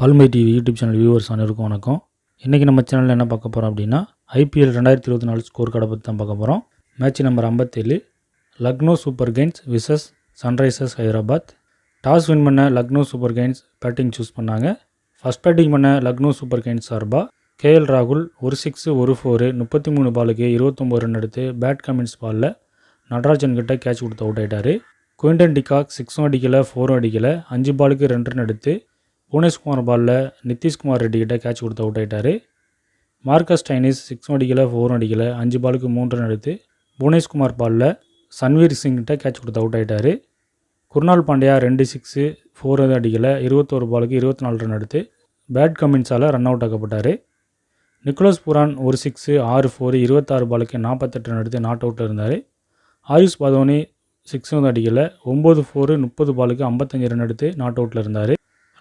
பல்மை TV YouTube channel viewers அனைவருக்கும் வணக்கம். இன்றைக்கி நம்ம சேனலில் என்ன பார்க்க போகிறோம் அப்படின்னா ஐபிஎல் ரெண்டாயிரத்தி இருபத்தி நாலு ஸ்கோர் கார்டை பற்றி தான் பார்க்க போகிறோம் மேட்ச் நம்பர் ஐம்பத்தேழு Lucknow Super Giants versus Sunrisers Hyderabad. Toss win பண்ண Lucknow Super Giants batting choose பண்ணாங்க. ஃபர்ஸ்ட் பேட்டிங் பண்ண லக்னோ சூப்பர் கெயின்ஸ் சார்பாக கேஎல் ராகுல் ஒரு சிக்ஸு ஒரு ஃபோரு முப்பத்தி மூணு பாலுக்கு இருபத்தொம்போது ரன் எடுத்து பேட் கமின்ஸ் பாலில் நடராஜன் கிட்ட கேட்ச் கொடுத்து அவுட் ஆகிட்டார் குயின்டன் டிகாக் சிக்ஸும் அடிக்கலை ஃபோரும் அடிக்கலை அஞ்சு பாலுக்கு ரெண்டு ரன் எடுத்து புவனேஷ்குமார் பாலில் நிதிஷ்குமார் ரெட்டிக்கிட்ட கேட்ச் கொடுத்து அவுட் ஆகிட்டார் மார்க்கஸ் டைனிஸ் சிக்ஸும் அடிக்கலை ஃபோரும் அடிக்கலை அஞ்சு பாலுக்கு மூன்று ரன் எடுத்து புவனேஷ்குமார் பாலில் சன்வீர் சிங்கிட்ட கேட்ச் கொடுத்து அவுட் ஆகிட்டார் குருணால் பாண்டியா ரெண்டு சிக்ஸு ஃபோர் எதுவும் அடிக்கலை இருபத்தோரு பாலுக்கு இருபத்தி நாலு ரன் எடுத்து பேட் கமின்ஸால் ரன் அவுட் ஆக்கப்பட்டார். நிக்கோலஸ் புரான் ஒரு சிக்ஸு ஆறு ஃபோர் இருபத்தாறு பாலுக்கு நாற்பத்தெட்டு ரன் எடுத்து நாட் அவுட்டில் இருந்தார். ஆயுஷ் பதோனி சிக்ஸ் வந்து அடிக்கலை ஒம்பது ஃபோரு முப்பது பாலுக்கு ஐம்பத்தஞ்சு ரன் எடுத்து நாட் அவுட்டில் இருந்தார்.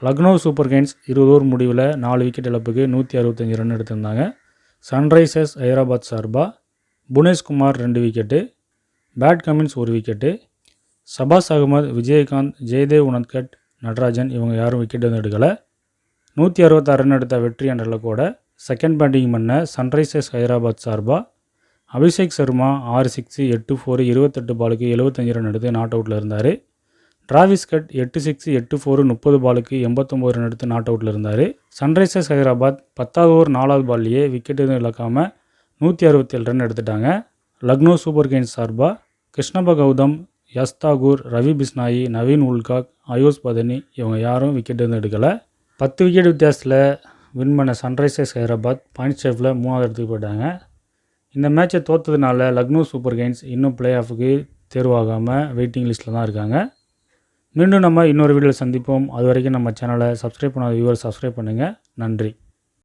லக்னோ சூப்பர் கிங்ஸ் இருபது ஓவர் முடிவில் நாலு விக்கெட் இழப்புக்கு நூற்றி அறுபத்தஞ்சு ரன் எடுத்திருந்தாங்க. சன்ரைசர்ஸ் ஹைதராபாத் சார்பாக புனேஷ்குமார் ரெண்டு விக்கெட்டு பேட் கமின்ஸ் ஒரு விக்கெட்டு சபாஸ் அகமது விஜயகாந்த் ஜெயதேவ் உனத்கட் நடராஜன் இவங்க யாரும் விக்கெட் வந்து எடுக்கலை. நூற்றி அறுபத்தாறு ரன் எடுத்த வெற்றி என்ற இலக்கோட செகண்ட் பேட்டிங் பண்ண சன்ரைசர்ஸ் ஹைதராபாத் சார்பாக அபிஷேக் சர்மா ஆறு சிக்ஸு எட்டு ஃபோர் இருபத்தெட்டு பாலுக்கு எழுபத்தஞ்சு ரன் எடுத்து நாட் அவுட்டில் இருந்தார். டிராவிஸ் கட் எட்டு சிக்ஸ் எட்டு ஃபோரு முப்பது பாலுக்கு எண்பத்தொம்போது ரன் எடுத்து நாட் அவுட்டில் இருந்தார். சன்ரைசர்ஸ் ஹைதராபாத் பத்தாவது ஓவர் நாலாவது பால்லையே விக்கெட் எதுவும் இழக்காமல் நூற்றி அறுபத்தேழு ரன் எடுத்துட்டாங்க. லக்னோ சூப்பர் கிங்ஸ் சார்பாக கிருஷ்ணப கௌதம் யஸ் தாகூர் ரவி பிஸ்னாயி நவீன் உல்காக் ஆயுஷ் பதனி இவங்க யாரும் விக்கெட் எதுவும் எடுக்கலை. பத்து விக்கெட் வித்தியாசத்தில் வின் பண்ண சன்ரைசர்ஸ் ஹைதராபாத் பாயிண்ட் ஷேஃபில் மூணாவது இடத்துக்கு போயிட்டாங்க. இந்த மேட்சை தோற்றதுனால லக்னோ சூப்பர் கிங்ஸ் இன்னும் பிளே ஆஃபுக்கு தேர்வாகாமல் வெயிட்டிங் லிஸ்ட்டில் தான் இருக்காங்க. மீண்டும் நம்ம இன்னொரு வீடியோவில் சந்திப்போம். அது வரைக்கும் நம்ம சேனலை சப்ஸ்கிரைப் பண்ணாத வியூவர் சப்ஸ்கிரைப் பண்ணுங்கள் நன்றி.